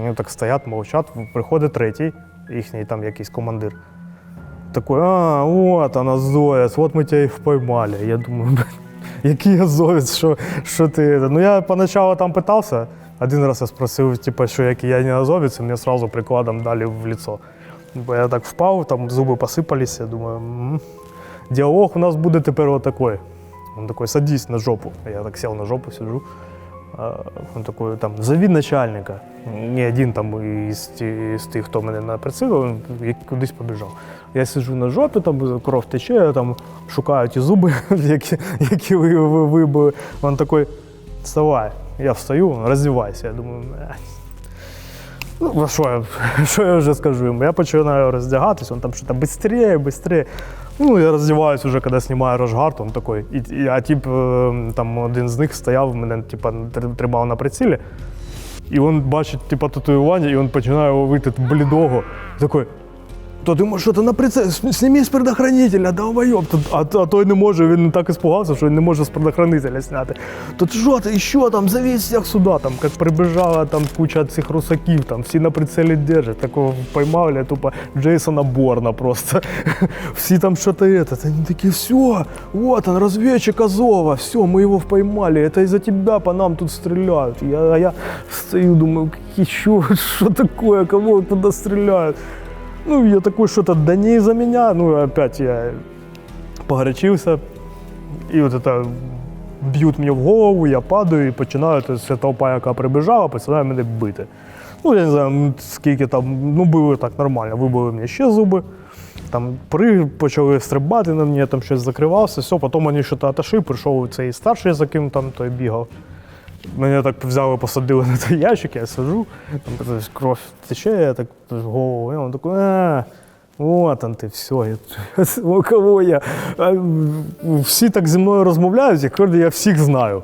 Вони так стоять, мовчать, приходить третій, їхній там якийсь командир. Такой, а, от Зоя, от ми тебе і впоймали. Я думаю, «Блін, який азовець, що, що ти. Ну я поначалу там питався. Один раз я спросив, типу, що як я не азовець, і мені одразу прикладом дали в лицо. Бо я так впав, там зуби посипалися, думаю, «М, діалог у нас буде тепер отакий. Він такий, садись на жопу. Я так сів на жопу, сиджу. А, Він такий, там, зови начальника. Не один там із, із тих, хто мене він кудись побіжав. Я сиджу на жопі, там кров тече, там шукаю ті зуби, які, які ви, ви вибили. Він такий, вставай. Я встаю, роздівайся. Я думаю, «Блядь». Ну, що я, що я вже скажу йому? Я починаю роздягатись, він там щось швидше, швидше. Ну, я роздіваюсь вже, коли знімаю рожгард, він такий. І, і, а тип, е, там один з них стояв, мене типа, тримав на прицілі. І він бачить типа, татуювання, і він починає ловити блідого. Такий. То ти можеш що-то на прицел, сніми з предохранителя, долбойоб. Тут- А, а той не може, він так іспугався, що він не може з предохранителя зняти. То ти що ти, що там, завіз всіх сюди, там, як прибіжала там куча цих русаків, там всі на прицелі держать. Такого поймали, тупо Джейсона Борна просто. Всі там що-то это. Они такие, все, вот он, разведчик Азова, все, мы его поймали, это из-за тебя по нам тут стреляют. Я, а я стою, думаю, что, что такое, кого туда стреляют? Ну, я такой что-то, да не из-за меня. Ну, опять я погорячився. І от це б'ють мені в голову, я падаю і починаю, ця толпа, яка прибіжала, починає мене бити. Ну, я не знаю, скільки там, ну, били так нормально, вибили мені ще зуби. Там почали стрибати на мені, я там щось закривався, все, потім мені щось аташи, прийшов цей старший, за ким там той бігав. Мене так взяли, посадили на той ящик, я сижу, там кров тече, я так голову, і він такий, а, от он ти, все, я, кого я? Всі так зі мною розмовляють, як я всіх знаю.